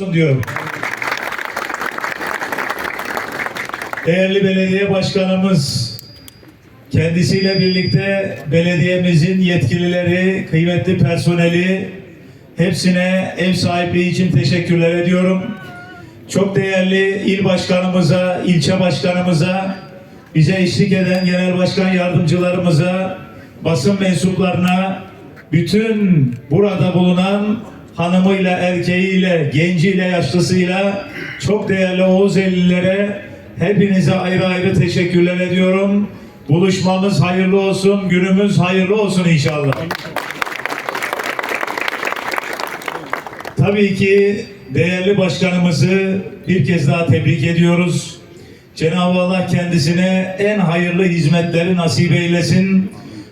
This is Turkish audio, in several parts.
olsun diyorum. Değerli belediye başkanımız, kendisiyle birlikte belediyemizin yetkilileri, kıymetli personeli, hepsine ev sahipliği için teşekkürler ediyorum. Çok değerli il başkanımıza, ilçe başkanımıza, bize eşlik eden genel başkan yardımcılarımıza, basın mensuplarına, bütün burada bulunan hanımıyla, erkeğiyle, genciyle, yaşlısıyla çok değerli Oğuzellilere hepinize ayrı ayrı teşekkürler ediyorum. Buluşmamız hayırlı olsun, günümüz hayırlı olsun inşallah. Tabii ki değerli başkanımızı bir kez daha tebrik ediyoruz. Cenab-ı Allah kendisine en hayırlı hizmetleri nasip eylesin.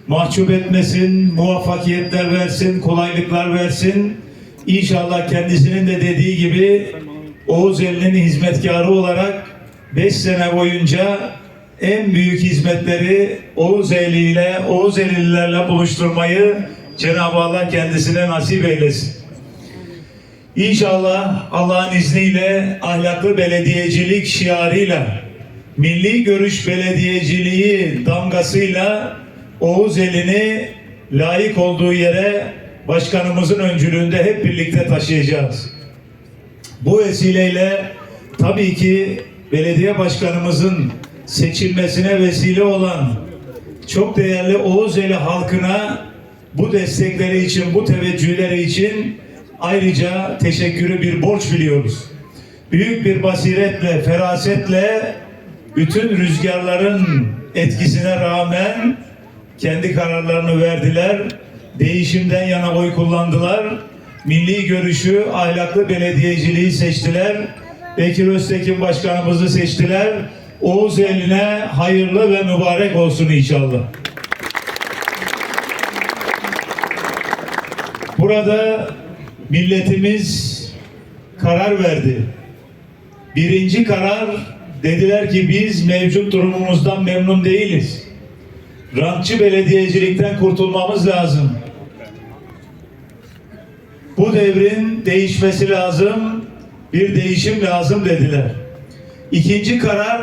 Mahcup etmesin, muvaffakiyetler versin, kolaylıklar versin. İnşallah kendisinin de dediği gibi Oğuz elinin hizmetkarı olarak 5 sene boyunca en büyük hizmetleri Oğuz Eli ile Oğuz Elililerle buluşturmayı Cenab-ı Allah kendisine nasip eylesin. İnşallah Allah'ın izniyle ahlaklı belediyecilik şiarıyla, milli görüş belediyeciliği damgasıyla Oğuz elini layık olduğu yere başkanımızın öncülüğünde hep birlikte taşıyacağız. Bu vesileyle tabii ki belediye başkanımızın seçilmesine vesile olan çok değerli Oğuzeli halkına bu destekleri için, bu teveccühleri için ayrıca teşekkürü bir borç biliyoruz. Büyük bir basiretle, ferasetle bütün rüzgarların etkisine rağmen kendi kararlarını verdiler. Değişimden yana oy kullandılar. Milli görüşü, ahlaklı belediyeciliği seçtiler. Bekir Öztekin başkanımızı seçtiler. Oğuz eline hayırlı ve mübarek olsun inşallah. Burada milletimiz karar verdi. Birinci karar dediler ki biz mevcut durumumuzdan memnun değiliz. Rantçı belediyecilikten kurtulmamız lazım. Bu devrin değişmesi lazım. Bir değişim lazım dediler. İkinci karar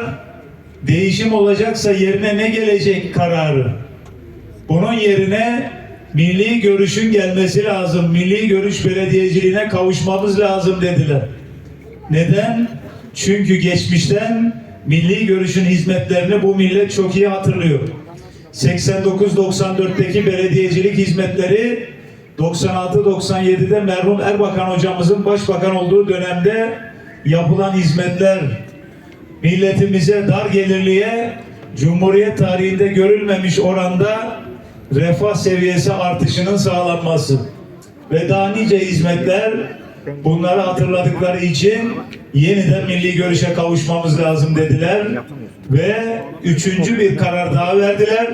değişim olacaksa yerine ne gelecek kararı. Bunun yerine milli görüşün gelmesi lazım. Milli görüş belediyeciliğine kavuşmamız lazım dediler. Neden? Çünkü geçmişten milli görüşün hizmetlerini bu millet çok iyi hatırlıyor. 89-94'teki belediyecilik hizmetleri 96-97'de merhum Erbakan hocamızın başbakan olduğu dönemde yapılan hizmetler milletimize dar gelirliye Cumhuriyet tarihinde görülmemiş oranda refah seviyesi artışının sağlanması ve daha nice hizmetler bunları hatırladıkları için yeniden milli görüşe kavuşmamız lazım dediler ve üçüncü bir karar daha verdiler.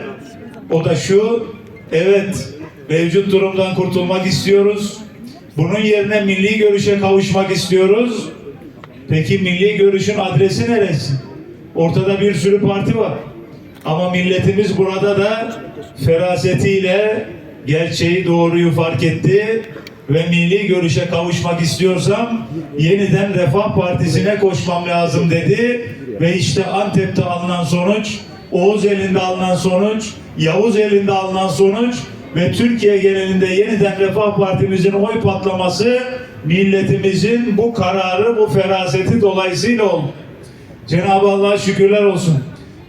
O da şu, evet mevcut durumdan kurtulmak istiyoruz. Bunun yerine milli görüşe kavuşmak istiyoruz. Peki milli görüşün adresi neresi? Ortada bir sürü parti var. Ama milletimiz burada da ferasetiyle gerçeği doğruyu fark etti ve milli görüşe kavuşmak istiyorsam yeniden Refah Partisi'ne koşmam lazım dedi ve işte Antep'te alınan sonuç, Oğuz elinde alınan sonuç, Yavuz elinde alınan sonuç ve Türkiye genelinde yeniden Refah Partimizin oy patlaması milletimizin bu kararı, bu feraseti dolayısıyla oldu. Cenab-ı Allah'a şükürler olsun.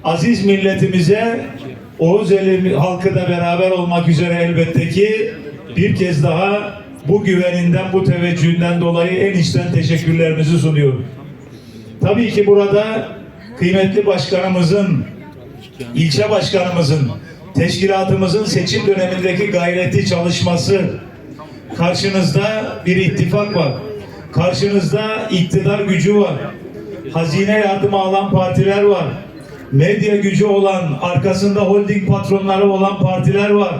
Aziz milletimize Oğuz eli halkı da beraber olmak üzere elbette ki bir kez daha bu güveninden, bu teveccühünden dolayı en içten teşekkürlerimizi sunuyorum. Tabii ki burada kıymetli başkanımızın, ilçe başkanımızın, teşkilatımızın seçim dönemindeki gayreti çalışması, karşınızda bir ittifak var. Karşınızda iktidar gücü var. Hazine yardımı alan partiler var. Medya gücü olan, arkasında holding patronları olan partiler var.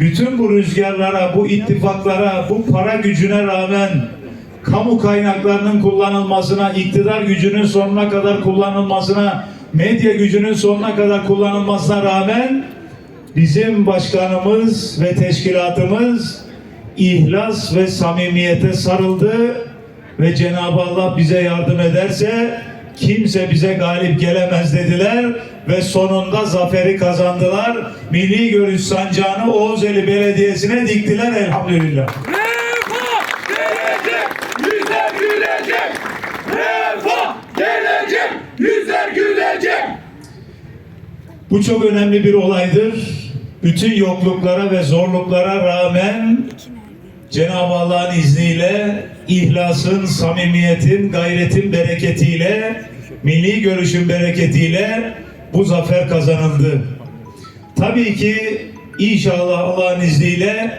Bütün bu rüzgarlara, bu ittifaklara, bu para gücüne rağmen kamu kaynaklarının kullanılmasına, iktidar gücünün sonuna kadar kullanılmasına, medya gücünün sonuna kadar kullanılmasına rağmen bizim başkanımız ve teşkilatımız ihlas ve samimiyete sarıldı ve Cenab-ı Allah bize yardım ederse kimse bize galip gelemez dediler ve sonunda zaferi kazandılar. Milli Görüş Sancağı'nı Oğuzeli Belediyesi'ne diktiler elhamdülillah. Refah gelecek, yüzler gülecek. Refah gelecek, yüzler gülecek. Bu çok önemli bir olaydır. Bütün yokluklara ve zorluklara rağmen Cenab-ı Allah'ın izniyle, ihlasın, samimiyetin, gayretin bereketiyle, milli görüşün bereketiyle bu zafer kazanıldı. Tabii ki inşallah Allah'ın izniyle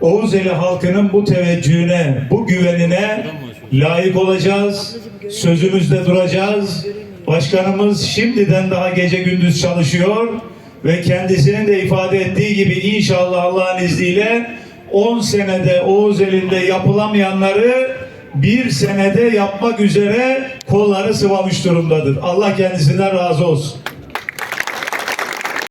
Oğuzeli halkının bu teveccühüne, bu güvenine layık olacağız. Sözümüzde duracağız. Başkanımız şimdiden daha gece gündüz çalışıyor ve kendisinin de ifade ettiği gibi inşallah Allah'ın izniyle 10 senede Oğuz elinde yapılamayanları bir senede yapmak üzere kolları sıvamış durumdadır. Allah kendisinden razı olsun.